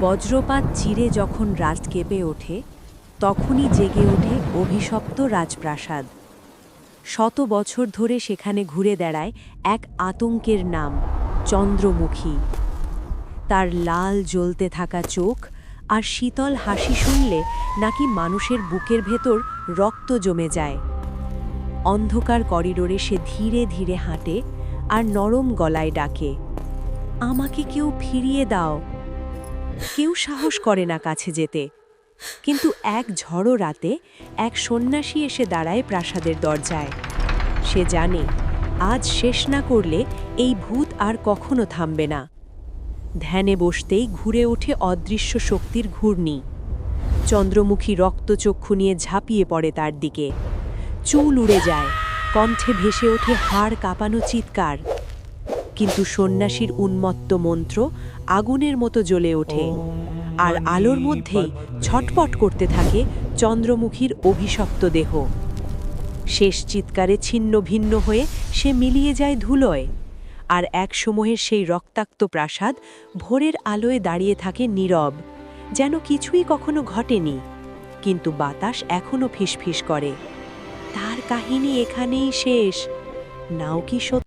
বজ্রপাত চিরে যখন রাত কেঁপে ওঠে, তখনই জেগে ওঠে অভিশপ্ত রাজপ্রাসাদ। শত বছর ধরে সেখানে ঘুরে দাঁড়ায় এক আতঙ্কের নাম, চন্দ্রমুখী। তার লাল জ্বলতে থাকা চোখ আর শীতল হাসি শুনলে নাকি মানুষের বুকের ভেতর রক্ত জমে যায়। অন্ধকার করিডোরে সে ধীরে ধীরে হাঁটে আর নরম গলায় ডাকে, আমাকে কেউ ফিরিয়ে দাও। কেউ সাহস করে না কাছে যেতে। কিন্তু এক ঝড়ো রাতে এক সন্ন্যাসী এসে দাঁড়ায় প্রাসাদের দরজায়। সে জানে, আজ শেষ না করলে এই ভূত আর কখনো থামবে না। ধ্যানে বসতেই ঘুরে ওঠে অদৃশ্য শক্তির ঘূর্ণি। চন্দ্রমুখী রক্তচক্ষু নিয়ে ঝাঁপিয়ে পড়ে তার দিকে। চুল উড়ে যায়, কণ্ঠে ভেসে ওঠে হাড় কাঁপানো চিৎকার। কিন্তু সন্ন্যাসীর উন্মত্ত মন্ত্র আগুনের মতো জ্বলে ওঠে। আর আলোর মধ্যেই ছটপট করতে থাকে চন্দ্রমুখীর অভিশপ্ত দেহ। শেষ চিৎকারে ছিন্ন ভিন্ন হয়ে সে মিলিয়ে যায় ধুলোয়। আর এক সময়ের সেই রক্তাক্ত প্রাসাদ ভোরের আলোয় দাঁড়িয়ে থাকে নীরব, যেন কিছুই কখনো ঘটেনি, কিন্তু বাতাস এখনও ফিসফিস করে। তার কাহিনী এখানেই শেষ। নাও কি সত্য?